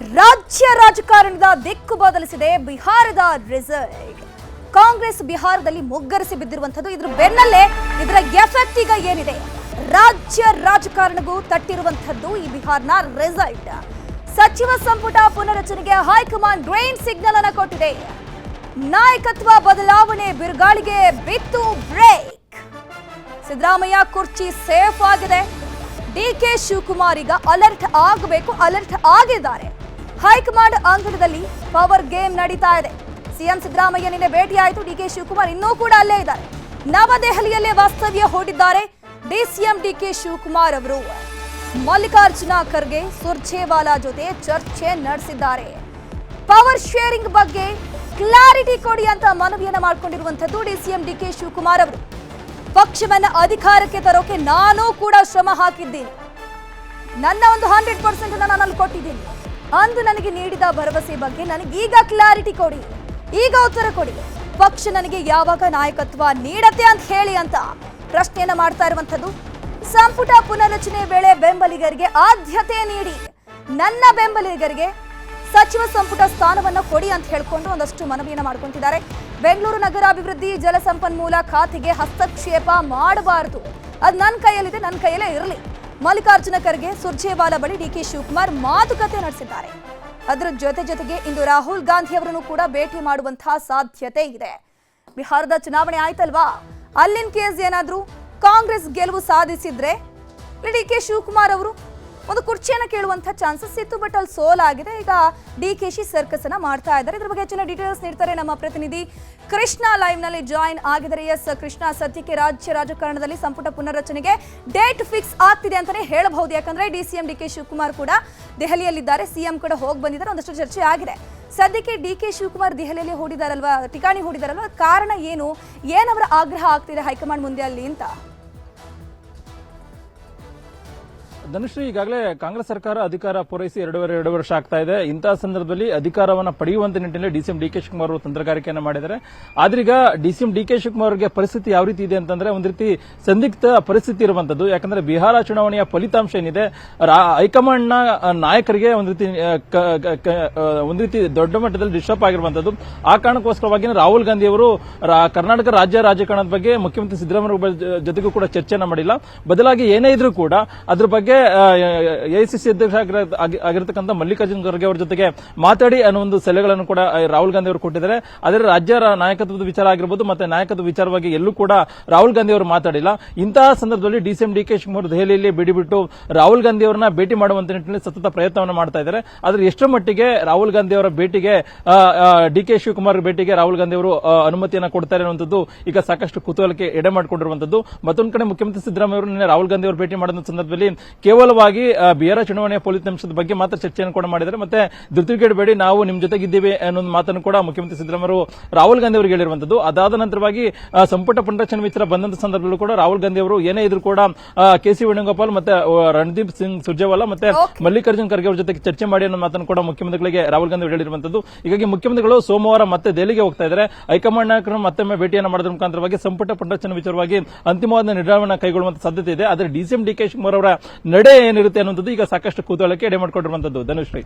ರಾಜ್ಯ ರಾಜಕಾರಣದ ದಿಕ್ಕು ಬದಲಿಸಿದೆ ಬಿಹಾರದ ರಿಸಲ್ಟ್. ಕಾಂಗ್ರೆಸ್ ಬಿಹಾರದಲ್ಲಿ ಮುಗ್ಗರಿಸಿ ಬಿದ್ದಿರುವಂತದ್ದು ಇದ್ರ ಬೆನ್ನಲ್ಲೇ ಇದರ ಎಫೆಕ್ಟ್ ಈಗ ಏನಿದೆ? ರಾಜ್ಯ ರಾಜಕಾರಣಗೂ ತಟ್ಟಿರುವಂತದ್ದು ಈ ಬಿಹಾರ್ನ ರಿಸಲ್ಟ್. ಸಚಿವ ಸಂಪುಟ ಪುನರಚನೆಗೆ ಹೈಕಮಾಂಡ್ ಗ್ರೀನ್ ಸಿಗ್ನಲ್ ಅನ್ನು ಕೊಟ್ಟಿದೆ. ನಾಯಕತ್ವ ಬದಲಾವಣೆ ಬಿರುಗಾಳಿಗೆ ಬಿತ್ತು ಬ್ರೇಕ್. ಸಿದ್ದರಾಮಯ್ಯ ಕುರ್ಚಿ ಸೇಫ್ ಆಗಿದೆ. ಡಿಕೆ ಶಿವಕುಮಾರ್ ಈಗ ಅಲರ್ಟ್ ಆಗಬೇಕು, ಅಲರ್ಟ್ ಆಗಿದ್ದಾರೆ. ಹೈಕಮಾಂಡ್ ಅಂಗಣದಲ್ಲಿ ಪವರ್ ಗೇಮ್ ನಡೀತಾ ಇದೆ. ಸಿಎಂ ಸಿದ್ದರಾಮಯ್ಯ ನಿನ್ನೆ ಭೇಟಿಯಾಯಿತು. ಡಿಕೆ ಶಿವಕುಮಾರ್ ಇನ್ನೂ ಕೂಡ ಅಲ್ಲೇ ಇದ್ದಾರೆ. ನವದೆಹಲಿಯಲ್ಲೇ ವಾಸ್ತವ್ಯ ಹೂಡಿದ್ದಾರೆ ಡಿಸಿಎಂ ಡಿಕೆ ಶಿವಕುಮಾರ್ ಅವರು. ಮಲ್ಲಿಕಾರ್ಜುನ ಖರ್ಗೆ, ಸುರ್ಜೇವಾಲಾ ಜೊತೆ ಚರ್ಚೆ ನಡೆಸಿದ್ದಾರೆ. ಪವರ್ ಶೇರಿಂಗ್ ಬಗ್ಗೆ ಕ್ಲಾರಿಟಿ ಕೊಡಿ ಅಂತ ಮನವಿಯನ್ನ ಮಾಡಿಕೊಂಡಿರುವಂತದ್ದು ಡಿಸಿಎಂ ಡಿಕೆ ಶಿವಕುಮಾರ್ ಅವರು. ಪಕ್ಷವನ್ನ ಅಧಿಕಾರಕ್ಕೆ ತರೋಕೆ ನಾನು ಕೂಡ ಶ್ರಮ ಹಾಕಿದ್ದೀನಿ. ನನ್ನ ಒಂದು ಹಂಡ್ರೆಡ್ ಪರ್ಸೆಂಟ್ ನಾನು ಕೊಟ್ಟಿದ್ದೀನಿ. ಅಂದು ನನಗೆ ನೀಡಿದ ಭರವಸೆ ಬಗ್ಗೆ ನನಗೆ ಈಗ ಕ್ಲಾರಿಟಿ ಕೊಡಿ. ಈಗ ಉತ್ತರ ಕೊಡಿ. ಪಕ್ಷ ನನಗೆ ಯಾವಾಗ ನಾಯಕತ್ವ ನೀಡತ್ತೆ ಅಂತ ಹೇಳಿ ಅಂತ ಪ್ರಶ್ನೆಯನ್ನ ಮಾಡ್ತಾ ಇರುವಂತದ್ದು ಸಂಪುಟ ಪುನರ್ರಚನೆ ವೇಳೆ ಬೆಂಬಲಿಗರಿಗೆ ಆದ್ಯತೆ ನೀಡಿ. ನನ್ನ ಬೆಂಬಲಿಗರಿಗೆ ಸಚಿವ ಸಂಪುಟ ಸ್ಥಾನವನ್ನು ಕೊಡಿ ಅಂತ ಹೇಳಿಕೊಂಡು ಒಂದಷ್ಟು ಮನವಿಯನ್ನು ಮಾಡ್ಕೊಂತಿದ್ದಾರೆ. ಬೆಂಗಳೂರು ನಗರಾಭಿವೃದ್ಧಿ ಜಲಸಂಪನ್ಮೂಲ ಖಾತೆಗೆ ಹಸ್ತಕ್ಷೇಪ ಮಾಡಬಾರದು. ಅದು ನನ್ನ ಕೈಯಲ್ಲಿದೆ ನನ್ನ ಕೈಯಲ್ಲೇ ಇರಲಿ. ಮಲ್ಲಿಕಾರ್ಜುನ ಖರ್ಗೆ, ಸುರ್ಜೇವಾಲಾ ಬಳಿ ಡಿಕೆ ಶಿವಕುಮಾರ್ ಮಾತುಕತೆ ನಡೆಸಿದ್ದಾರೆ. ಅದರ ಜೊತೆ ಜೊತೆಗೆ ಇಂದು ರಾಹುಲ್ ಗಾಂಧಿ ಅವರನ್ನು ಕೂಡ ಭೇಟಿ ಮಾಡುವಂತಹ ಸಾಧ್ಯತೆ ಇದೆ. ಬಿಹಾರದ ಚುನಾವಣೆ ಆಯ್ತಲ್ವಾ? ಅಲ್ಲಿನ ಕೇಸ್ ಏನಾದರೂ ಕಾಂಗ್ರೆಸ್ ಗೆಲುವು ಸಾಧಿಸಿದ್ರೆ ಡಿ ಕೆ ಶಿವಕುಮಾರ್ ಅವರು ಒಂದು ಕುರ್ಚಿಯನ್ನು ಕೇಳುವಂಥ ಚಾನ್ಸಸ್ ಇತ್ತು ಬಟ್ ಅಲ್ಲಿ ಸೋಲಾಗಿದೆ ಈಗ ಡಿ ಕೆ ಶಿ ಸರ್ಕಸ್ ಮಾಡ್ತಾ ಇದ್ದಾರೆ. ಇದ್ರ ಬಗ್ಗೆ ಹೆಚ್ಚಿನ ಡೀಟೇಲ್ಸ್ ನೀಡ್ತಾರೆ ನಮ್ಮ ಪ್ರತಿನಿಧಿ ಕೃಷ್ಣ ಲೈವ್ನಲ್ಲಿ ಜಾಯಿನ್ ಆಗಿದ್ದಾರೆ. ಎಸ್ ಕೃಷ್ಣ, ಸದ್ಯಕ್ಕೆ ರಾಜ್ಯ ರಾಜಕಾರಣದಲ್ಲಿ ಸಂಪುಟ ಪುನರ್ರಚನೆಗೆ ಡೇಟ್ ಫಿಕ್ಸ್ ಆಗ್ತಿದೆ ಅಂತಲೇ ಹೇಳಬಹುದು. ಯಾಕಂದ್ರೆ D C M D K Shivakumar ಕೂಡ ದೆಹಲಿಯಲ್ಲಿದ್ದಾರೆ. ಸಿಎಂ ಕೂಡ ಹೋಗಿ ಬಂದಿದ್ದಾರೆ. ಒಂದಷ್ಟು ಚರ್ಚೆ ಆಗಿದೆ. ಸದ್ಯಕ್ಕೆ ಡಿ ಕೆ ಶಿವಕುಮಾರ್ ದೆಹಲಿಯಲ್ಲಿ ಹೂಡಿದಾರಲ್ವಾ, ಠಿಕಾಣಿ ಹೂಡಿದಾರಲ್ವಾ? ಕಾರಣ ಏನು? ಏನವರ ಆಗ್ರಹ ಆಗ್ತಿದೆ ಹೈಕಮಾಂಡ್ ಮುಂದೆ ಅಲ್ಲಿ ಅಂತ? ಧನುಶ್ರೀ ಈಗಾಗಲೇ ಕಾಂಗ್ರೆಸ್ ಸರ್ಕಾರ ಅಧಿಕಾರ ಪೂರೈಸಿ ಎರಡೂವರೆ, ಎರಡು ವರ್ಷ ಆಗ್ತಾ ಇದೆ. ಇಂತಹ ಸಂದರ್ಭದಲ್ಲಿ ಅಧಿಕಾರವನ್ನು ಪಡೆಯುವಂತ ನಿಟ್ಟಿನಲ್ಲಿ ಡಿಸಿಎಂ ಡಿ ಕೆ ಶಿವಕುಮಾರ್ ಅವರು ತಂತ್ರಗಾರಿಕೆಯನ್ನು ಮಾಡಿದ್ದಾರೆ. ಆದ್ರೀಗ ಡಿಸಿಎಂ ಡಿ ಕೆ ಶಿವಕುಮಾರ್ ಅವರಿಗೆ ಪರಿಸ್ಥಿತಿ ಯಾವ ರೀತಿ ಇದೆ ಅಂತಂದ್ರೆ ಒಂದು ರೀತಿ ಸಂದಿಗ್ಧ ಪರಿಸ್ಥಿತಿ ಇರುವಂತದ್ದು. ಯಾಕಂದ್ರೆ ಬಿಹಾರ ಚುನಾವಣೆಯ ಫಲಿತಾಂಶ ಏನಿದೆ ಹೈಕಮಾಂಡ್ನ ನಾಯಕರಿಗೆ ಒಂದು ರೀತಿ ಒಂದು ರೀತಿ ದೊಡ್ಡ ಮಟ್ಟದಲ್ಲಿ ಡಿಸ್ಟರ್ಬ್ ಆಗಿರುವಂತದ್ದು. ಆ ಕಾರಣಕ್ಕೋಸ್ಕರವಾಗಿ ರಾಹುಲ್ ಗಾಂಧಿ ಅವರು ಕರ್ನಾಟಕ ರಾಜ್ಯ ರಾಜಕಾರಣದ ಬಗ್ಗೆ ಮುಖ್ಯಮಂತ್ರಿ ಸಿದ್ದರಾಮಯ್ಯ ಜೊತೆಗೂ ಕೂಡ ಚರ್ಚೆನ ಮಾಡಿಲ್ಲ. ಬದಲಾಗಿ ಏನೇ ಇದ್ರೂ ಕೂಡ ಅದ್ರ ಬಗ್ಗೆ ಎಐಸಿಸಿ ಅಧ್ಯಕ್ಷ ಆಗಿರ- ಆಗಿ- ಆಗಿರತಕ್ಕಂಥ ಮಲ್ಲಿಕಾರ್ಜುನ್ ಖರ್ಗೆ ಅವರ ಜೊತೆಗೆ ಮಾತಾಡಿ ಅನ್ನೋ ಒಂದು ಸಲಹೆಗಳನ್ನು ಕೂಡ ರಾಹುಲ್ ಗಾಂಧಿ ಅವರು ಕೊಟ್ಟಿದ್ದಾರೆ. ಆದರೆ ರಾಜ್ಯ ನಾಯಕತ್ವದ ವಿಚಾರ ಆಗಿರ್ಬೋದು, ಮತ್ತೆ ನಾಯಕತ್ವ ವಿಚಾರವಾಗಿ ಎಲ್ಲೂ ಕೂಡ ರಾಹುಲ್ ಗಾಂಧಿ ಅವರು ಮಾತಾಡಿಲ್ಲ. ಇಂತಹ ಸಂದರ್ಭದಲ್ಲಿ ಡಿಸಿಎಂ ಡಿ ಕೆ ಶಿವಕುಮಾರ್ ದೆಹಲಿಯಲ್ಲಿ ಬಿಡಿಬಿಟ್ಟು ರಾಹುಲ್ ಗಾಂಧಿ ಅವರನ್ನ ಭೇಟಿ ಮಾಡುವಂತ ನಿಟ್ಟಿನಲ್ಲಿ ಸತತ ಪ್ರಯತ್ನವನ್ನು ಮಾಡ್ತಾ ಇದ್ದಾರೆ. ಆದರೆ ಎಷ್ಟರ ಮಟ್ಟಿಗೆ ರಾಹುಲ್ ಗಾಂಧಿ ಅವರ ಭೇಟಿಗೆ ಡಿ ಕೆ ಶಿವಕುಮಾರ್ ಭೇಟಿಗೆ ರಾಹುಲ್ ಗಾಂಧಿ ಅವರು ಅನುಮತಿಯನ್ನು ಅನುಮತಿಯನ್ನ ಕೊಡ್ತಾರೆ ಅನ್ನುವಂಥದ್ದು ಈಗ ಸಾಕಷ್ಟು ಕುತೂಹಲಕ್ಕೆ ಎಡೆ ಮಾಡಿಕೊಂಡಿರುವಂತದ್ದು ಮತ್ತೊಂದು ಕಡೆ ಮುಖ್ಯಮಂತ್ರಿ ಸಿದ್ದರಾಮಯ್ಯ ಅವರು ನಿನ್ನೆ ರಾಹುಲ್ ಗಾಂಧಿ ಅವರು ಭೇಟಿ ಮಾಡಿದ ಸಂದರ್ಭದಲ್ಲಿ ಕೇವಲವಾಗಿ ಆ, ಬಿಹಾರ ಚುನಾವಣೆಯ ಫಲಿತಾಂಶದ ಬಗ್ಗೆ ಮಾತ್ರ ಚರ್ಚೆಯನ್ನು ಕೂಡ ಮಾಡಿದ್ದಾರೆ. ಮತ್ತೆ ಬೇಡಿ ನಾವು ನಿಮ್ ಜೊತೆಗಿದ್ದೀವಿ ಅನ್ನೋ ಒಂದು ಮಾತನ್ನು ಕೂಡ ಮುಖ್ಯಮಂತ್ರಿ ಸಿದ್ದರಾಮಯ್ಯ ರಾಹುಲ್ ಗಾಂಧಿ ಅವರಿಗೆ ಹೇಳಿರುವಂತದ್ದು ಅದಾದ ನಂತರವಾಗಿ ಸಂಪುಟ ಪುನರಚನೆ ವಿಚಾರ ಬಂದಂತ ಸಂದರ್ಭದಲ್ಲೂ ಕೂಡ ರಾಹುಲ್ ಗಾಂಧಿ ಅವರು ಏನೇ ಇದ್ರು ಕೂಡ ಕೆ ಸಿ ವೇಣುಗೋಪಾಲ್ ಮತ್ತೆ ರಣದೀಪ್ ಸಿಂಗ್ ಸುರ್ಜೇವಾಲಾ ಮತ್ತೆ ಮಲ್ಲಿಕಾರ್ಜುನ್ ಖರ್ಗೆ ಅವರ ಜೊತೆಗೆ ಚರ್ಚೆ ಮಾಡಿ ಅನ್ನೋ ಮಾತನ್ನು ಕೂಡ ಮುಖ್ಯಮಂತ್ರಿಗಳಿಗೆ ರಾಹುಲ್ ಗಾಂಧಿ ಅವರು ಹೇಳಿರುವಂತದ್ದು ಹೀಗಾಗಿ ಮುಖ್ಯಮಂತ್ರಿಗಳು ಸೋಮವಾರ ಮತ್ತೆ ದೆಹಲಿಗೆ ಹೋಗ್ತಾ ಇದ್ದಾರೆ. ಹೈಕಮಾಂಡ್ ನಾಯಕರು ಮತ್ತೊಮ್ಮೆ ಭೇಟಿಯನ್ನು ಮಾಡೋದ್ರ ಮುಖಾಂತರವಾಗಿ ಸಂಪುಟ ಪುನರಚನೆ ವಿಚಾರವಾಗಿ ಅಂತಿಮವಾದ ನಿರ್ಧಾರವನ್ನು ಕೈಗೊಳ್ಳುವಂತ ಸಾಧ್ಯತೆ ಇದೆ. ಆದರೆ ಡಿಸಿಎಂ ಡಿ ಕೆ ಶಿವಕುಮಾರ್ ಅವರ ನಡೆ ಏನಿರುತ್ತೆ ಅನ್ನೋದು ಈಗ ಸಾಕಷ್ಟು ಕುತೂಹಲಕ್ಕೆ ಎಡೆ ಮಾಡಿಕೊಂಡಿರುವಂತದ್ದು ಧನುಶ್ರೀ